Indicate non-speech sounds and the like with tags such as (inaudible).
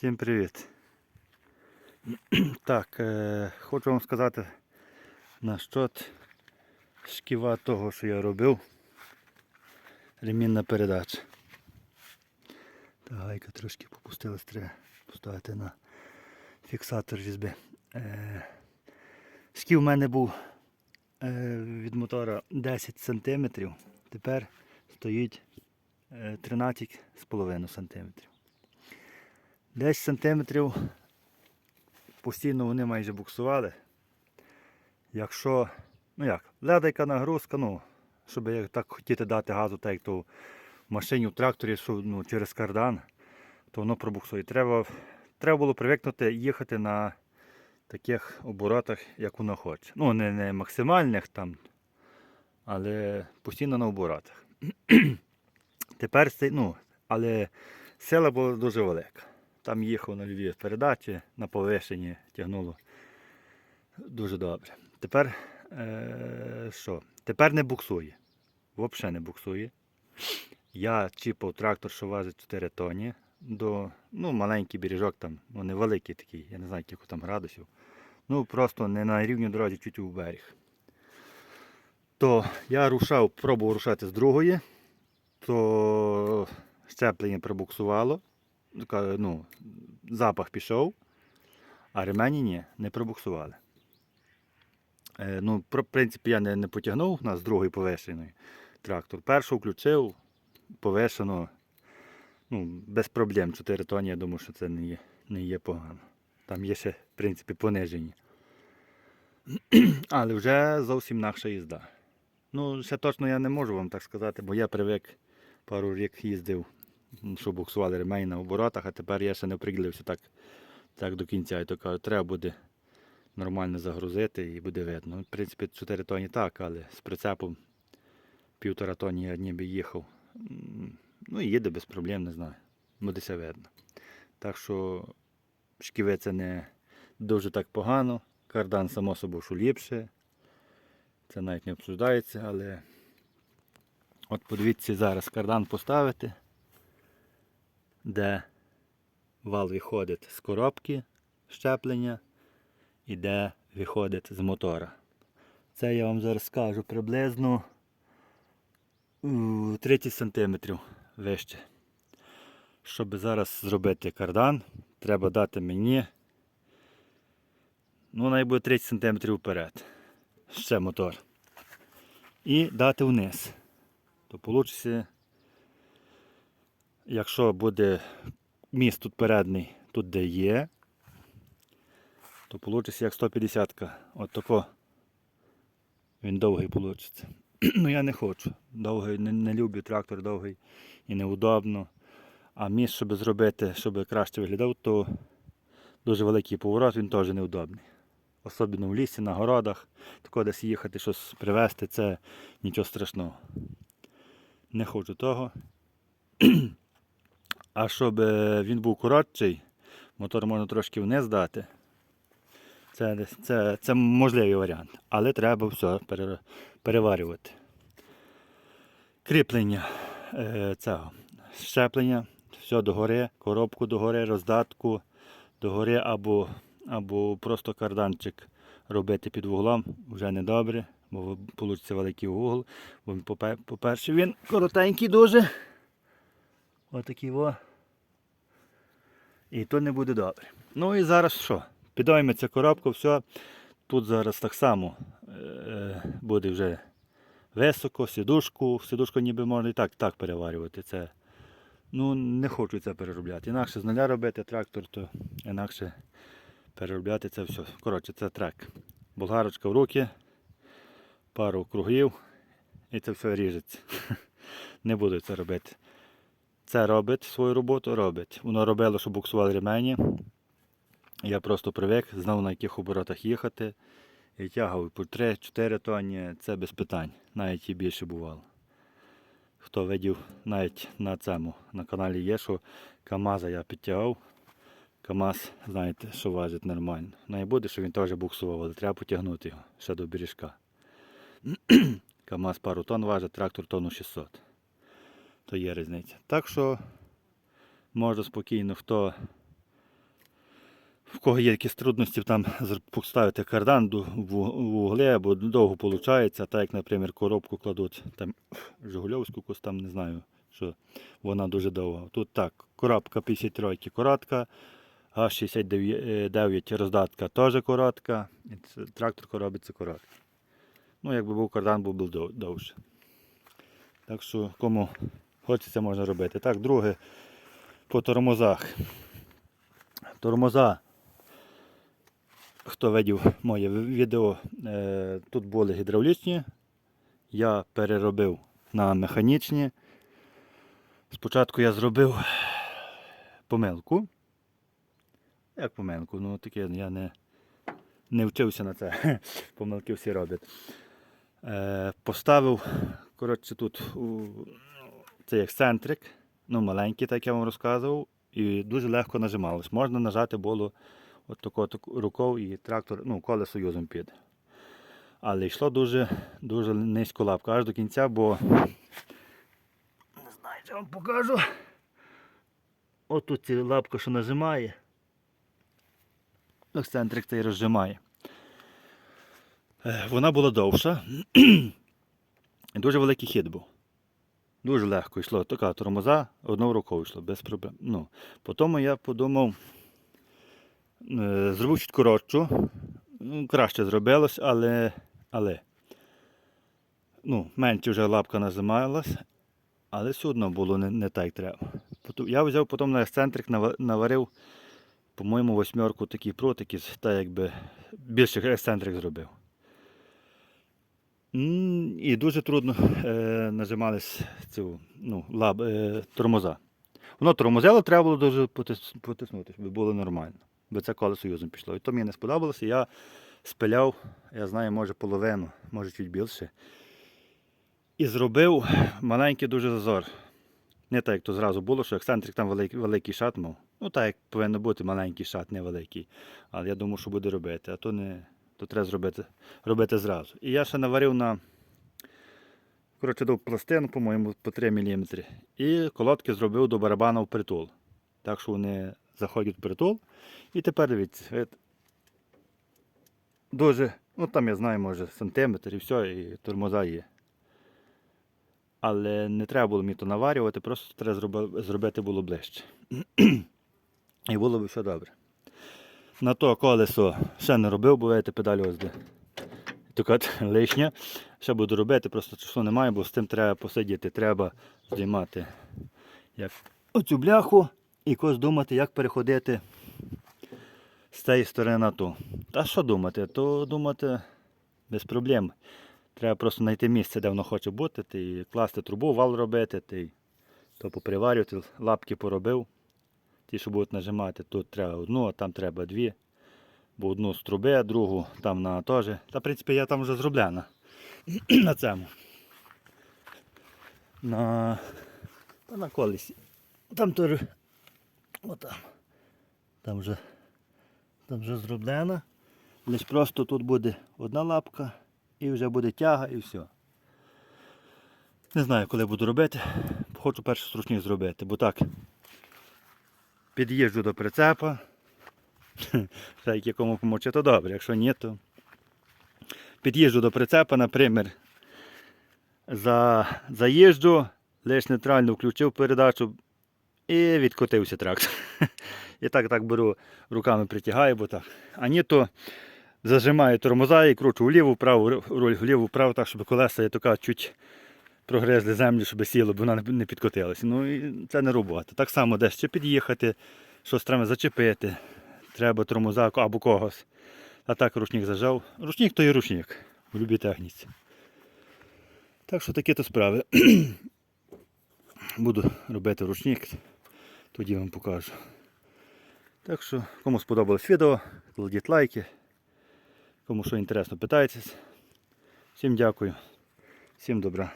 Всім привіт. (clears throat) Так, е, хочу вам сказати насчет шківа того, що я робив. Ремінна передача. Та гайка трошки попустилась, треба поставити на фіксатор різьби. Е, шків у мене був е, від мотора 10 см, тепер стоїть е, 13,5 см. 10 сантиметрів постійно вони майже буксували. Якщо, ну як, ледайка нагрузка, ну, щоб як так хотіти дати газу, так як то в машині, в тракторі, що ну, через кардан, то воно пробуксує. Треба, треба було привикнути їхати на таких оборотах, як воно хоче. Ну, не, не максимальних там, але постійно на оборотах. (clears throat) Тепер, ну, але сила була дуже велика. Там їхав на Львів передачі, на повишенні тягнуло дуже добре. Тепер е, що? Тепер не буксує. Взагалі не буксує. Я чіпав трактор, що важить 4 тоні, до ну, маленький бережок там, ну невеликий такий, я не знаю, яких там градусів. Ну просто не на рівні дорозі, чуть у берег. То я рушав, пробував рушати з другої, то щеплення пробуксувало ну, запах пішов, а ремені ні, не пробуксували. Е, ну, в принципі, я не, не потягнув у нас другої повишеної трактор. Першу включив, повишено, ну, без проблем. 4 тоні, я думаю, що це не є, не є погано. Там є ще, в принципі, понижені. Але вже зовсім інакша їзда. Ну, ще точно я не можу вам так сказати, бо я привик пару рік їздив що буксували ремені на оборотах, а тепер я ще не оприділився так, так до кінця. І то кажу, треба буде нормально загрузити і буде видно. Ну, В принципі, 4 тоні так, але з прицепом півтора тоні я ніби їхав. Ну і їде без проблем, не знаю. Буде все видно. Так що шківи це не дуже так погано. Кардан, само собою, що ліпше. Це навіть не обсуждається, але от подивіться зараз кардан поставити де вал виходить з коробки щеплення і де виходить з мотора. Це я вам зараз скажу приблизно 30 см вище. Щоб зараз зробити кардан, треба дати мені ну, найбуде 30 см вперед. Ще мотор. І дати вниз. То вийде Якщо буде міст тут передній, тут де є, то вийде як 150 От тако він довгий вийде. (clears throat) Ну я не хочу. Довгий, не, не люблю трактор довгий і неудобно. А міст, щоб зробити, щоб краще виглядав, то дуже великий поворот, він теж неудобний. Особливо в лісі, на городах, тако десь їхати, щось привезти, це нічого страшного. Не хочу того. (clears throat) А щоб е, він був коротший, мотор можна трошки вниз дати. Це, це, це можливий варіант. Але треба все переварювати. Кріплення е, цього щеплення, все догори, коробку догори, роздатку догори або, або просто карданчик робити під вуглом вже не добре, бо вийде великий вугол. По-перше, він коротенький дуже. Отакий во. І то не буде добре. Ну і зараз що? Підойметься коробка, все. Тут зараз так само е, буде вже високо, сідушку. Сідушку ніби можна і так, так переварювати. Це, ну, не хочу це переробляти. Інакше з нуля робити трактор, то інакше переробляти це все. Коротше, це трек. Болгарочка в руки, пару кругів і це все ріжеться. (laughs) Не буду це робити. Це робить свою роботу, робить. Воно робило, щоб буксували ремені. Я просто привик, знав на яких оборотах їхати. І тягав по 3-4 тонні, це без питань. Навіть і більше бувало. Хто видів, навіть на цьому на каналі є, що КАМАЗа я підтягав. КАМАЗ, знаєте, що важить нормально. Ну і буде, що він теж буксував, але треба потягнути його ще до бережка. (clears throat) КАМАЗ пару тонн важить, трактор тонну 600 то є різниця. Так що можна спокійно, хто В кого є якісь трудності, там поставити кардан в у- в углі, або довго виходить, так як, наприклад, коробку кладуть там Жигульовську якусь там, не знаю, що вона дуже довга. Тут так, коробка 53 коротка, ГАЗ-69 роздатка теж коротка, трактор робиться коротка. Ну, якби був кардан, був довше. Так що, кому хочеться, можна робити. Так, друге, по тормозах. Тормоза, хто видів моє відео, е, тут були гідравлічні. Я переробив на механічні. Спочатку я зробив помилку. Як помилку? Ну таке я не, не вчився на це. (laughs) Помилки всі роблять. Е, поставив, коротше, тут у, цей ексцентрик, ну маленький, так я вам розказував, і дуже легко нажималось. Можна нажати було от тако, рукою і трактор, ну, колесо юзом піде. Але йшло дуже, дуже низько лапка аж до кінця, бо не знаю, що вам покажу. От тут ця лапка, що нажимає. Ексцентрик цей розжимає. Е, Вона була довша. (clears throat) Дуже великий хід був. Дуже легко йшло. Така тормоза, одною рукою йшло, без проблем. Ну, потім я подумав, е, зробив чуть коротшу. Ну, краще зробилось, але, але ну, менше вже лапка нажималась, але все одно було не, не так треба. Я взяв потім на ексцентрик, наварив, по-моєму, восьмерку такі протики, та якби більше ексцентрик зробив. І дуже трудно е, нажимались цю, ну, лаб, е, тормоза. Воно тормозило, треба було дуже потиснути, щоб було нормально. Бо це колесо юзом пішло. І то мені не сподобалося. Я спиляв, я знаю, може половину, може чуть більше. І зробив маленький дуже зазор. Не так, як то зразу було, що ексцентрик там великий, великий шат мав. Ну так, як повинно бути маленький шат, невеликий. Але я думав, що буде робити, а то не то треба зробити, робити зразу. І я ще наварив на коротше, дав пластину, по-моєму, по 3 мм. І колодки зробив до барабана в притул. Так що вони заходять в притул. І тепер дивіться, дуже, ну там я знаю, може сантиметр і все, і тормоза є. Але не треба було мені то наварювати, просто треба зробити було ближче. (clears throat) І було б все добре. На то колесо ще не робив, бо видите, педаль ось де. Така лишня. Ще буду робити, просто часу немає, бо з тим треба посидіти, треба знімати як оцю бляху і якось думати, як переходити з цієї сторони на ту. Та що думати? То думати без проблем. Треба просто знайти місце, де воно хоче бути, ти і класти трубу, вал робити, ти то поприварювати, лапки поробив. Ті, що будуть нажимати, тут треба одну, а там треба дві. Бо одну з труби, а другу там на теж. Та в принципі я там вже зроблена (clears throat) на цьому. На, та на колесі. Там теж. Отам. Там вже, там вже зроблена. Лиш просто тут буде одна лапка і вже буде тяга і все. Не знаю, коли буду робити. Хочу перший стручник зробити, бо так. Під'їжджу до прицепа. (laughs) Як якому помочи, то добре, якщо ні, то під'їжджу до прицепа, наприклад, за, заїжджу, лише нейтрально включив передачу і відкотився трактор. (laughs) І так так беру, руками притягаю, бо так. А ні, то зажимаю тормоза і кручу вліву, вправо, руль вліву, вправо, так, щоб колеса я така чуть прогризли землю, щоб сіло, бо вона не- підкотилася. Ну і це не робота. Так само десь ще під'їхати, щось треба зачепити, треба тормоза або когось. А так ручник зажав. Ручник то і ручник в будь-якій техніці. Так що такі то справи. (clears throat) Буду робити ручник, тоді вам покажу. Так що, кому сподобалось відео, кладіть лайки. Кому що інтересно, питайтесь. Всім дякую. Всім добра.